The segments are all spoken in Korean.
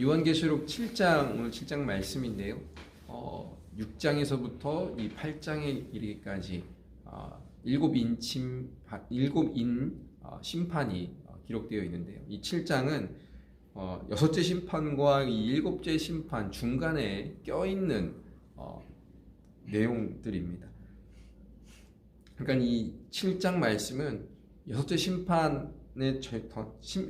요한계시록 7장 오늘 7장 말씀인데요. 어, 6장에서부터 이 8장에 이르기까지 어, 일곱 인침 일곱 인 어, 심판이 어, 기록되어 있는데요. 이 7장은 어, 여섯째 심판과 이 일곱째 심판 중간에 껴 있는 어, 내용들입니다. 그러니까 이 7장 말씀은 여섯째 심판의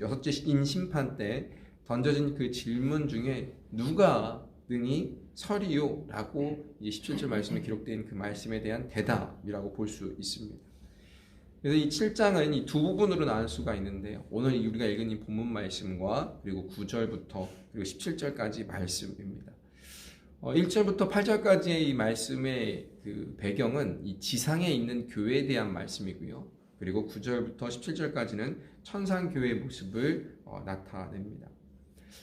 여섯째 인 심판 때 던져진 그 질문 중에 누가 능히 서리요라고 이제 17절 말씀에 기록된 그 말씀에 대한 대답이라고 볼 수 있습니다. 그래서 이 7장은 이 두 부분으로 나눌 수가 있는데요. 오늘 우리가 읽은 이 본문 말씀과 그리고 9절부터 그리고 17절까지 말씀입니다. 어, 1절부터 8절까지의 이 말씀의 그 배경은 이 지상에 있는 교회에 대한 말씀이고요. 그리고 9절부터 17절까지는 천상 교회의 모습을 어, 나타냅니다.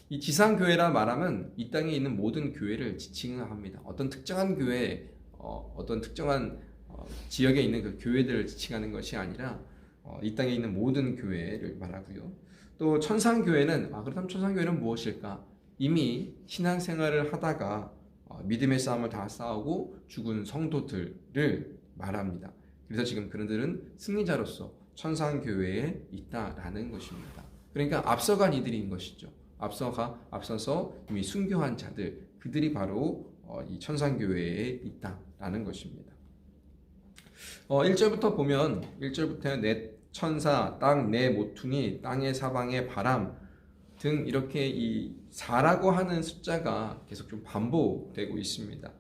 이 지상 교회라 말하면 이 땅에 있는 모든 교회를 지칭합니다. 어떤 특정한 교회, 어, 어떤 특정한 어, 지역에 있는 그 교회들을 지칭하는 것이 아니라 어, 이 땅에 있는 모든 교회를 말하고요. 또 천상 교회는 아 그렇다면 천상 교회는 무엇일까? 이미 신앙 생활을 하다가 어, 믿음의 싸움을 다 싸우고 죽은 성도들을 말합니다. 그래서 지금 그들은 승리자로서 천상 교회에 있다라는 것입니다. 그러니까 앞서간 이들인 것이죠. 앞서가 앞서서 이미 순교한 자들 그들이 바로 어, 이 천상 교회에 있다라는 것입니다. 어, 1절부터 보면 1절부터 내 천사, 땅 내 모퉁이, 땅의 사방의 바람 등 이렇게 이 4라고 하는 숫자가 계속 좀 반복되고 있습니다.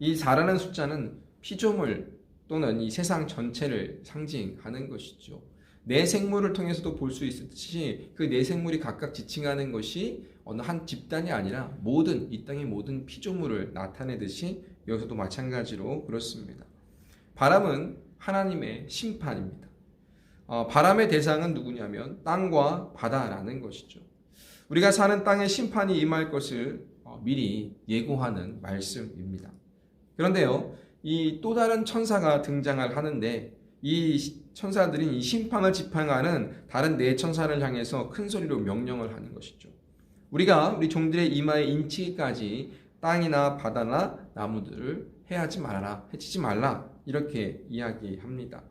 이 4라는 숫자는 피조물 또는 이 세상 전체를 상징하는 것이죠. 내 생물을 통해서도 볼 수 있듯이 그 내 생물이 각각 지칭하는 것이 어느 한 집단이 아니라 모든 이 땅의 모든 피조물을 나타내듯이 여기서도 마찬가지로 그렇습니다. 바람은 하나님의 심판입니다. 어, 바람의 대상은 누구냐면 땅과 바다라는 것이죠. 우리가 사는 땅에 심판이 임할 것을 어, 미리 예고하는 말씀입니다. 그런데요, 이 또 다른 천사가 등장을 하는데 이 천사들이 이 심판을 지팡하는 다른 네 천사를 향해서 큰 소리로 명령을 하는 것이죠. 우리가 우리 종들의 이마에 인치기까지 땅이나 바다나 나무들을 해하지 말아라, 해치지 말라 이렇게 이야기합니다.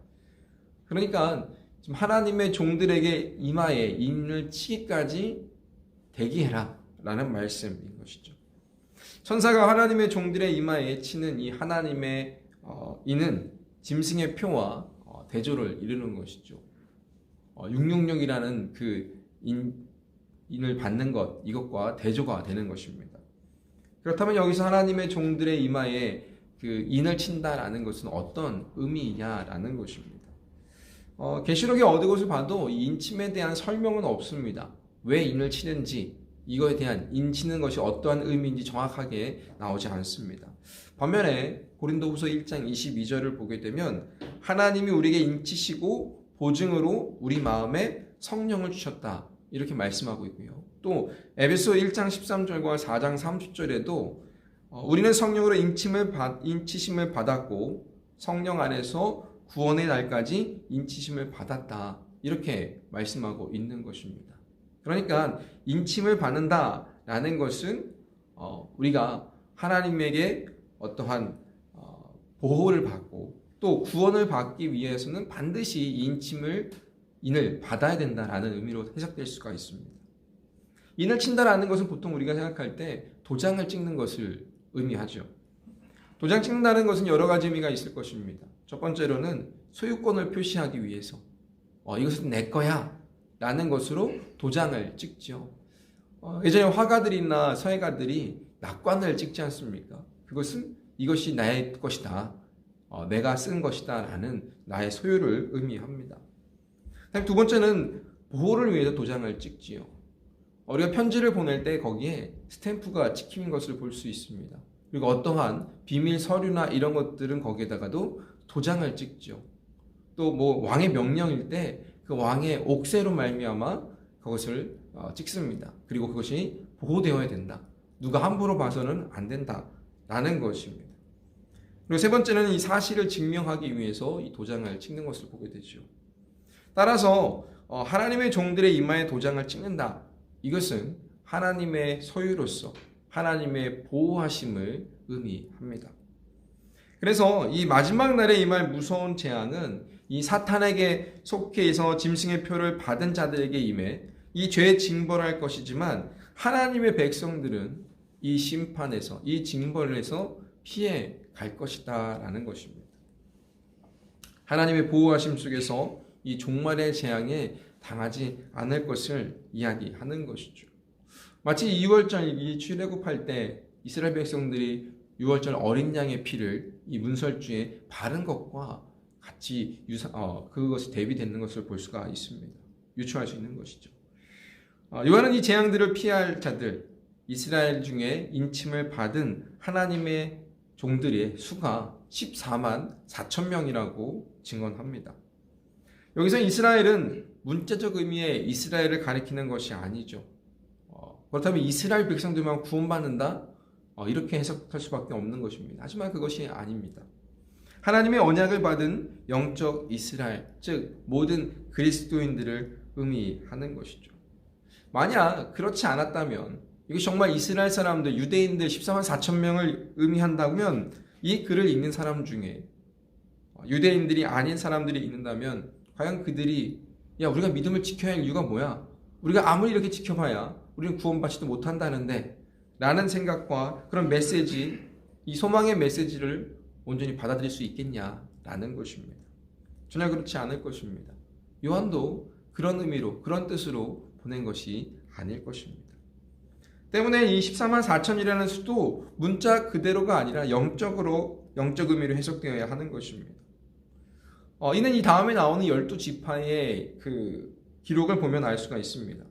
그러니까 하나님의 종들에게 이마에 인을 치기까지 대기해라 라는 말씀인 것이죠. 천사가 하나님의 종들의 이마에 치는 이 하나님의 어, 이는 짐승의 표와 어, 대조를 이루는 것이죠. 어, 666이라는 그 인, 인을 받는 것 이것과 대조가 되는 것입니다. 그렇다면 여기서 하나님의 종들의 이마에 그 인을 친다라는 것은 어떤 의미냐라는 것입니다. 어, 계시록의 어느 곳을 봐도 이 인침에 대한 설명은 없습니다. 왜 인을 치는지 이거에 대한 인치는 것이 어떠한 의미인지 정확하게 나오지 않습니다. 반면에 고린도후서 1장 22절을 보게 되면 하나님이 우리에게 인치시고 보증으로 우리 마음에 성령을 주셨다. 이렇게 말씀하고 있고요. 또 에베소 1장 13절과 4장 30절에도 어, 우리는 성령으로 인침을 받, 인치심을 받았고 성령 안에서 구원의 날까지 인치심을 받았다. 이렇게 말씀하고 있는 것입니다. 그러니까 인침을 받는다라는 것은 어, 우리가 하나님에게 어떠한 어, 보호를 받고 또 구원을 받기 위해서는 반드시 이 인침을 인을 받아야 된다라는 의미로 해석될 수가 있습니다. 인을 친다라는 것은 보통 우리가 생각할 때 도장을 찍는 것을 의미하죠. 도장 찍는다는 것은 여러 가지 의미가 있을 것입니다. 첫 번째로는 소유권을 표시하기 위해서 어, 이것은 내 거야 라는 것으로 도장을 찍죠. 어, 예전에 화가들이나 서예가들이 낙관을 찍지 않습니까? 그것은 이것이 나의 것이다. 어, 내가 쓴 것이다. 라는 나의 소유를 의미합니다. 두 번째는 보호를 위해서 도장을 찍지요. 우리가 편지를 보낼 때 거기에 스탬프가 찍힌 것을 볼 수 있습니다. 그리고 어떠한 비밀 서류나 이런 것들은 거기에다가도 도장을 찍죠. 또뭐 왕의 명령일 때 그 왕의 옥새로 말미암아 그것을 어, 찍습니다. 그리고 그것이 보호되어야 된다. 누가 함부로 봐서는 안 된다 라는 것입니다. 그리고 세 번째는 이 사실을 증명하기 위해서 이 도장을 찍는 것을 보게 되죠. 따라서 어, 하나님의 종들의 이마에 도장을 찍는다. 이것은 하나님의 소유로서 하나님의 보호하심을 의미합니다. 그래서 이 마지막 날에 임할 무서운 재앙은 이 사탄에게 속해서 짐승의 표를 받은 자들에게 임해 이 죄의 징벌할 것이지만 하나님의 백성들은 이 심판에서 이 징벌에서 피해 갈 것이다 라는 것입니다. 하나님의 보호하심 속에서 이 종말의 재앙에 당하지 않을 것을 이야기하는 것이죠. 마치 2월절 이 출애굽할 때 이스라엘 백성들이 6월절 어린 양의 피를 이 문설주에 바른 것과 같이 유사, 어, 그것이 대비되는 것을 볼 수가 있습니다. 유추할 수 있는 것이죠. 어, 요한은 이 재앙들을 피할 자들, 이스라엘 중에 인침을 받은 하나님의 종들의 수가 14만 4천 명이라고 증언합니다. 여기서 이스라엘은 문자적 의미의 이스라엘을 가리키는 것이 아니죠. 어, 그렇다면 이스라엘 백성들만 구원받는다? 어, 이렇게 해석할 수밖에 없는 것입니다. 하지만 그것이 아닙니다. 하나님의 언약을 받은 영적 이스라엘, 즉 모든 그리스도인들을 의미하는 것이죠. 만약 그렇지 않았다면 이게 정말 이스라엘 사람들, 유대인들 14만 4천 명을 의미한다면 이 글을 읽는 사람 중에 유대인들이 아닌 사람들이 있는다면 과연 그들이 야 우리가 믿음을 지켜야 할 이유가 뭐야? 우리가 아무리 이렇게 지켜봐야 우리는 구원받지도 못한다는데 라는 생각과 그런 메시지 이 소망의 메시지를 온전히 받아들일 수 있겠냐라는 것입니다. 전혀 그렇지 않을 것입니다. 요한도 그런 의미로 그런 뜻으로 보낸 것이 아닐 것입니다. 때문에 이 14만 4천이라는 수도 문자 그대로가 아니라 영적으로 영적 의미로 해석되어야 하는 것입니다. 어, 이는 이 다음에 나오는 12지파의 그 기록을 보면 알 수가 있습니다.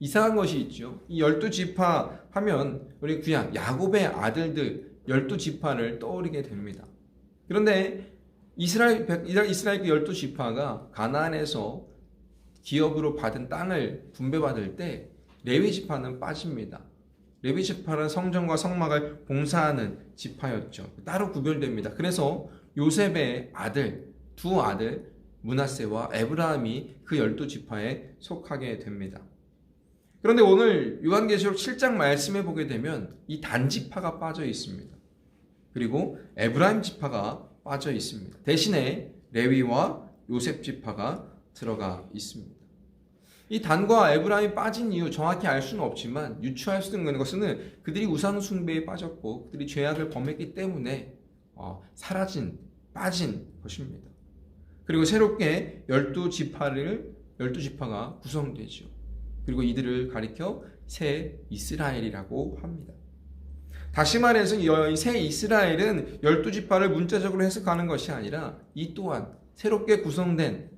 이상한 것이 있죠. 이 12지파 하면 우리 그냥 야곱의 아들들 12지파를 떠올리게 됩니다. 그런데 이스라엘 이스라엘 그 12지파가 가나안에서 기업으로 받은 땅을 분배받을 때 레위 지파는 빠집니다. 레위 지파는 성전과 성막을 봉사하는 지파였죠. 따로 구별됩니다. 그래서 요셉의 아들 두 아들 문하세와 에브라함이 그 열두 지파에 속하게 됩니다. 그런데 오늘 요한계시록 7장 말씀해 보게 되면 이 단지파가 빠져 있습니다. 그리고 에브라임 지파가 빠져 있습니다. 대신에 레위와 요셉 지파가 들어가 있습니다. 이 단과 에브라임이 빠진 이유 정확히 알 수는 없지만 유추할 수 있는 것은 그들이 우상 숭배에 빠졌고 그들이 죄악을 범했기 때문에 어, 사라진 빠진 것입니다. 그리고 새롭게 열두 지파를 열두 지파가 구성되죠. 그리고 이들을 가리켜 새 이스라엘이라고 합니다. 다시 말해서 이새 이스라엘은 열두 지파를 문자적으로 해석하는 것이 아니라 이 또한 새롭게 구성된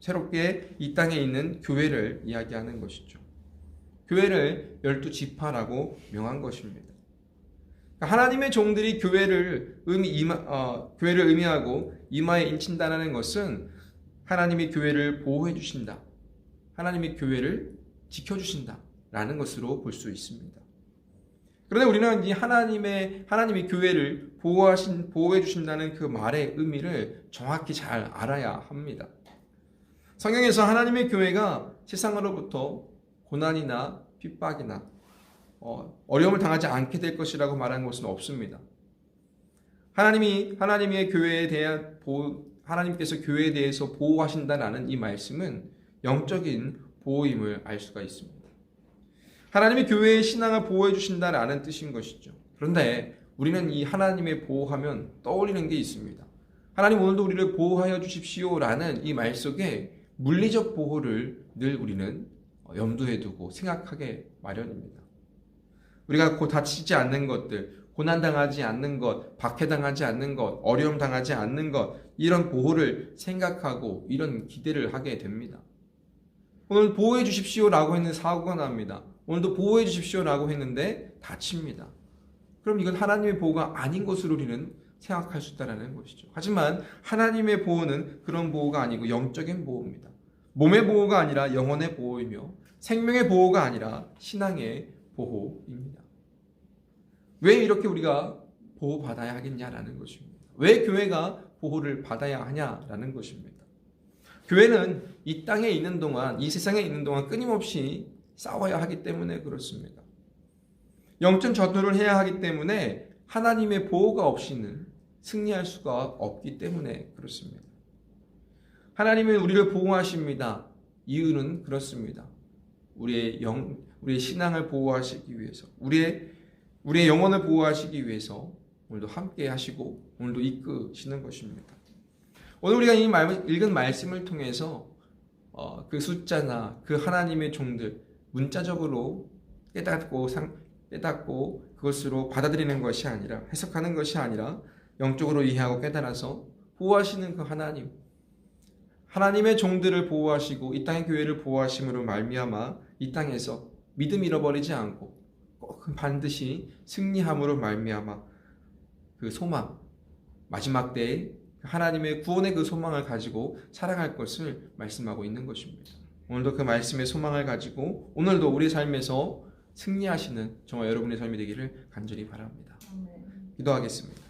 새롭게 이 땅에 있는 교회를 이야기하는 것이죠. 교회를 열두 지파라고 명한 것입니다. 그러니까 하나님의 종들이 교회를 의미 이마, 어, 교회를 의미하고 이마에 인친다는 것은 하나님이 교회를 보호해 주신다. 하나님이 교회를 지켜 주신다라는 것으로 볼 수 있습니다. 그런데 우리는 이 하나님의 하나님이 교회를 보호하신 보호해 주신다는 그 말의 의미를 정확히 잘 알아야 합니다. 성경에서 하나님의 교회가 세상으로부터 고난이나 핍박이나 어, 어려움을 당하지 않게 될 것이라고 말한 것은 없습니다. 하나님이 하나님의 교회에 대한 보호, 하나님께서 교회에 대해서 보호하신다라는 이 말씀은 영적인 보호임을 알 수가 있습니다. 하나님이 교회의 신앙을 보호해 주신다라는 뜻인 것이죠. 그런데 우리는 이 하나님의 보호하면 떠올리는 게 있습니다. 하나님 오늘도 우리를 보호하여 주십시오라는 이 말 속에 물리적 보호를 늘 우리는 염두에 두고 생각하게 마련입니다. 우리가 곧 다치지 않는 것들, 고난당하지 않는 것, 박해당하지 않는 것, 어려움 당하지 않는 것, 이런 보호를 생각하고 이런 기대를 하게 됩니다. 오늘 보호해 주십시오 라고 했는데 사고가 납니다. 오늘도 보호해 주십시오 라고 했는데 다칩니다. 그럼 이건 하나님의 보호가 아닌 것으로 우리는 생각할 수 있다는 것이죠. 하지만 하나님의 보호는 그런 보호가 아니고 영적인 보호입니다. 몸의 보호가 아니라 영혼의 보호이며 생명의 보호가 아니라 신앙의 보호입니다. 왜 이렇게 우리가 보호받아야 하겠냐라는 것입니다. 왜 교회가 보호를 받아야 하냐라는 것입니다. 교회는 이 땅에 있는 동안, 이 세상에 있는 동안 끊임없이 싸워야 하기 때문에 그렇습니다. 영적 전투를 해야 하기 때문에 하나님의 보호가 없이는 승리할 수가 없기 때문에 그렇습니다. 하나님은 우리를 보호하십니다. 이유는 그렇습니다. 우리의 영, 우리의 신앙을 보호하시기 위해서, 우리의 우리의 영혼을 보호하시기 위해서 오늘도 함께 하시고 오늘도 이끄시는 것입니다. 오늘 우리가 이 말, 읽은 말씀을 통해서 어, 그 숫자나 그 하나님의 종들 문자적으로 깨닫고 상, 깨닫고 그것으로 받아들이는 것이 아니라 해석하는 것이 아니라 영적으로 이해하고 깨달아서 보호하시는 그 하나님 하나님의 종들을 보호하시고 이 땅의 교회를 보호하심으로 말미암아 이 땅에서 믿음 잃어버리지 않고 꼭 반드시 승리함으로 말미암아 그 소망 마지막 때에 하나님의 구원의 그 소망을 가지고 살아갈 것을 말씀하고 있는 것입니다. 오늘도 그 말씀의 소망을 가지고 오늘도 우리 삶에서 승리하시는 정말 여러분의 삶이 되기를 간절히 바랍니다. 기도하겠습니다.